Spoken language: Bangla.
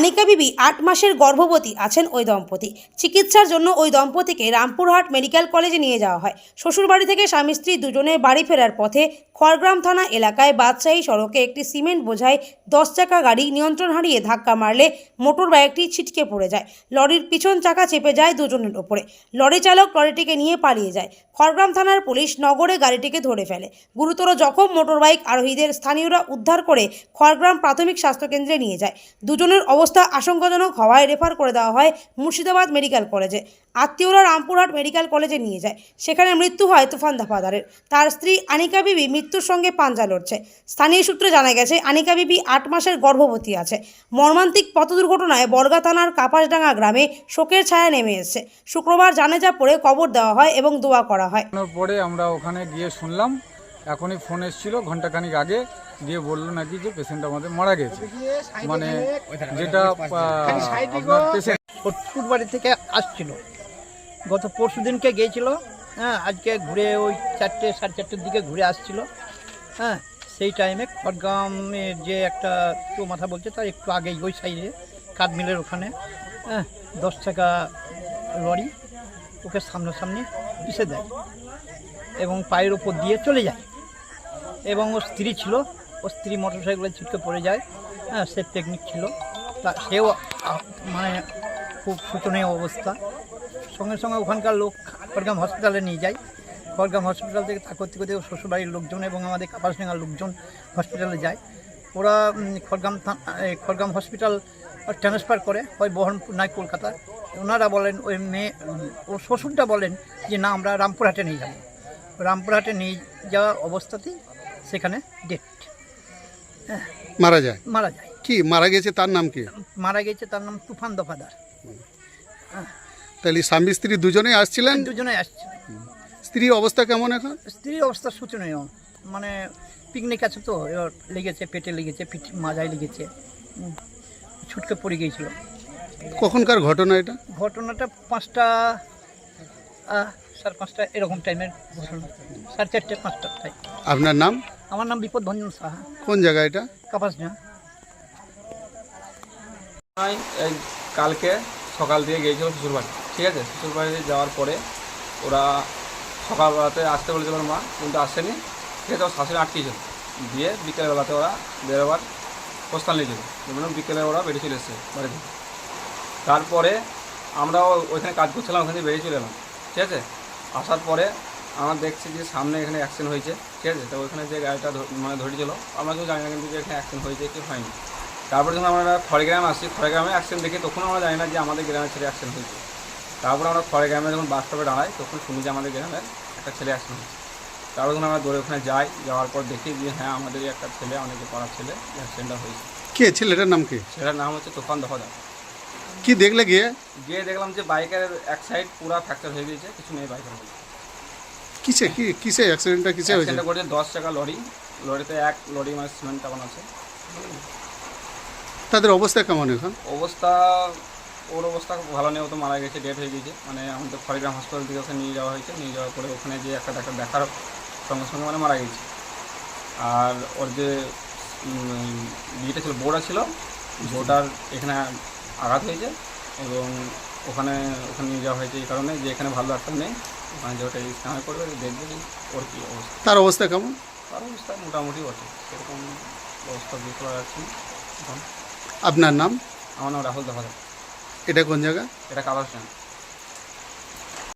আনিকা বিবি আট মাসের গর্ভবতী আছেন ওই দম্পতি। চিকিৎসার জন্য ওই দম্পতিকে রামপুরহাট মেডিকেল কলেজে নিয়ে যাওয়া হয়। শ্বশুরবাড়ি থেকে স্বামী স্ত্রী দুজনে বাড়ি ফেরার পথে খড়গ্রাম থানা এলাকায় বাদশাহী সড়কে একটি সিমেন্ট বোঝাই দশ চাকা গাড়ি নিয়ন্ত্রণ হারিয়ে ধাক্কা মারলে মোটর বাইকটি ছিটকে পড়ে যায়। লরির পিছন চাকা চেপে যায় দুজনের ওপরে। লরি চালক লরিটিকে নিয়ে পালিয়ে যায়। খড়গ্রাম থানার পুলিশ নগরে গাড়িটিকে ধরে ফেলে। গুরুতর জখম মোটরবাইক আরোহীদের স্থানীয়রা উদ্ধার করে খড়গ্রাম প্রাথমিক স্বাস্থ্যকেন্দ্রে নিয়ে যায়। দুজনের অবস্থা আশঙ্কাজনক হওয়ায় রেফার করে দেওয়া হয় মুর্শিদাবাদ মেডিকেল কলেজে। আত্মীয়রা রামপুরহাট মেডিকেল কলেজে নিয়ে যায়। সেখানে মৃত্যু হয় তুফান দাফাদারের। তার স্ত্রী আনিকা বিবি মৃত্যুর সঙ্গে পাঞ্জা লড়ছে। স্থানীয় সূত্রে জানা গেছে, আনিকা বিবি আট মাসের গর্ভবতী আছে। মর্মান্তিক পথ দুর্ঘটনায় বর্গা থানার কাপাসডাঙ্গা গ্রামে শোকের ছায়া নেমে এসেছে। শুক্রবার জানাজা পড়ে কবর দেওয়া হয় এবং দোয়া করা হয়। পরে আমরা ওখানে গিয়ে শুনলাম এখনই ফোন এসেছিল ঘন্টাখানিক আগে দিয়ে বলল নাকি যে পেশেন্ট আমাদের মারা গেছে। মানে যেটা আপনার পেশেন্ট থেকে আসছিল। গত পরশু দিনকে গিয়েছিল হ্যাঁ আজকে ঘুরে ওই চারটে সাড়ে চারটের দিকে ঘুরে আসছিল হ্যাঁ সেই টাইমে খড়গ্রামের যে একটা কেউ মাথা বলছে তার একটু আগেই ওই সাইডে কাঠমিলের ওখানে হ্যাঁ দশ টাকা লরি ওকে সামনাসামনি পিষে দেয় এবং পায়ের ওপর দিয়ে চলে যায়। এবং ওর স্ত্রী ছিল। ওর স্ত্রী মোটর সাইকেলে ছিটকে পড়ে যায়। হ্যাঁ সে টেকনিক ছিল। তা সেও মানে খুব শোচনীয় অবস্থা। সঙ্গে সঙ্গে ওখানকার লোক খড়গ্রাম হসপিটালে নিয়ে যায়। খড়গ্রাম হসপিটাল থেকে তা করতে করতে শ্বশুরবাড়ির লোকজন এবং আমাদের কাপাসডাঙ্গার লোকজন হসপিটালে যায়। ওরা খড়গ্রাম খড়গ্রাম হসপিটাল ট্রান্সফার করে হয় বহরমপুর নয় কলকাতা। ওনারা বলেন, ওই মেয়ে ওর শ্বশুরটা বলেন যে, না, আমরা রামপুরহাটে নিয়ে যাব। রামপুরহাটে নিয়ে যাওয়া অবস্থাতেই সেখানে ডেট মারা যায়? মারা যায়। কি মারা গেছে তার নাম কি? মারা গেছে তার নাম তুফান দফাদার। তাহলে স্বামী স্ত্রী দুজনেই আসছিলেন? দুজনে আসছে স্ত্রী অবস্থা কেমন এখন? স্ত্রীর অবস্থা শোচনীয় মানে পিকনিক আছে তো এবার লেগেছে পেটে লেগেছে পিঠ মাজায় লেগেছে। ছুটকে পড়ে গিয়েছিল। কখনকার ঘটনা এটা? ঘটনাটা পাঁচটা সাড়ে পাঁচটা এরকম টাইমের ঘটনা। সাড়ে চারটে পাঁচটা আপনার নাম? আমার নাম বিপদ ভঞ্জন সাহা। কোন জায়গা এটা? কাপাস না নয়, এই কালকে সকাল দিয়ে গিয়েছিল শ্বশুরবাড়ি ঠিক আছে? শ্বশুরবাড়িতে যাওয়ার পরে ওরা সকালবেলাতে আসতে বলেছিল মা কিন্তু আসেনি। ঠিক আছে ওর শাশুড়ি আটকেছিল দিয়ে বিকেলবেলাতে ওরা বেরোবার প্রস্থান নিয়েছিল। যেমন বিকেলে ওরা বেরিয়ে চলে এসছে বাড়িতে। তারপরে আমরাও ওইখানে কাজ করছিলাম ওখানে থেকে বেরিয়ে চলে এলাম। ঠিক আছে? আসার পরে আমরা দেখছি যে সামনে এখানে অ্যাক্সিডেন্ট হয়েছে ঠিক আছে? তো ওইখানে যে গাড়িটা মানে ধরেছিল আমরা কেউ জানি না কিন্তু যে এখানে অ্যাক্সিডেন্ট হয়েছে কি হয়নি। তারপরে যখন আমরা খড়গ্রামে আসছি খড়গ্রামে অ্যাক্সিডেন্ট দেখি তখন আমরা জানি না যে আমাদের গ্রামের ছেলে অ্যাক্সিডেন্ট হয়েছে। তারপরে আমরা খড়গ্রামে যখন বাস স্টপে দাঁড়াই তখন শুনি যে আমাদের গ্রামের একটা ছেলে অ্যাক্সিডেন্ট হয়েছে। তারপর যখন আমরা দৌড়ে ওখানে যাই যাওয়ার পর দেখি যে হ্যাঁ আমাদেরই একটা ছেলে অনেকে পাড়ার ছেলে অ্যাক্সিডেন্টটা হয়েছে। কে? ছেলেটার নাম কি? ছেলের নাম হচ্ছে তুফান দফাদার। কি দেখলে গিয়ে? গিয়ে দেখলাম যে বাইকের এক সাইড পুরো ফ্র্যাকচার হয়ে গিয়েছে কিছু নেই বাইকের মধ্যে। কিসে কি কিসে অ্যাক্সিডেন্টটা কিসে হয়েছে? অ্যাক্সিডেন্ট করেছে দশ টাকা লরি। লরিতে এক লরি মানে সিমেন্ট চাপানো আছে। তাদের অবস্থা কেমন এখন? অবস্থা ওর অবস্থা ভালো নেই ও তো মারা গেছে ডেট হয়ে গিয়েছে মানে আমাদের খড়িগ্রাম হসপিটাল থেকে ওকে নিয়ে যাওয়া হয়েছে নিয়ে যাওয়ার পরে ওখানে যে একটা ডাক্তার দেখার সঙ্গে সঙ্গে মানে মারা গেছে। আর ওর যে বিয়েটা ছিল বউটা ছিল বউটার এখানে আঘাত হয়েছে এবং ওখানে ওখানে নিয়ে যাওয়া হয়েছে এই কারণে যে এখানে ভালো ডাক্তার নেই ওখানে যে ওটা স্ক্যান করবে দেখবে ওর কী অবস্থা। তার অবস্থা কেমন? তার অবস্থা মোটামুটি বটে সেরকম অবস্থা বুঝতে পারা যাচ্ছে এখন। আপনার নাম? আমার নাম রাহুল দফাদার এটা কোন জায়গা? এটা কালার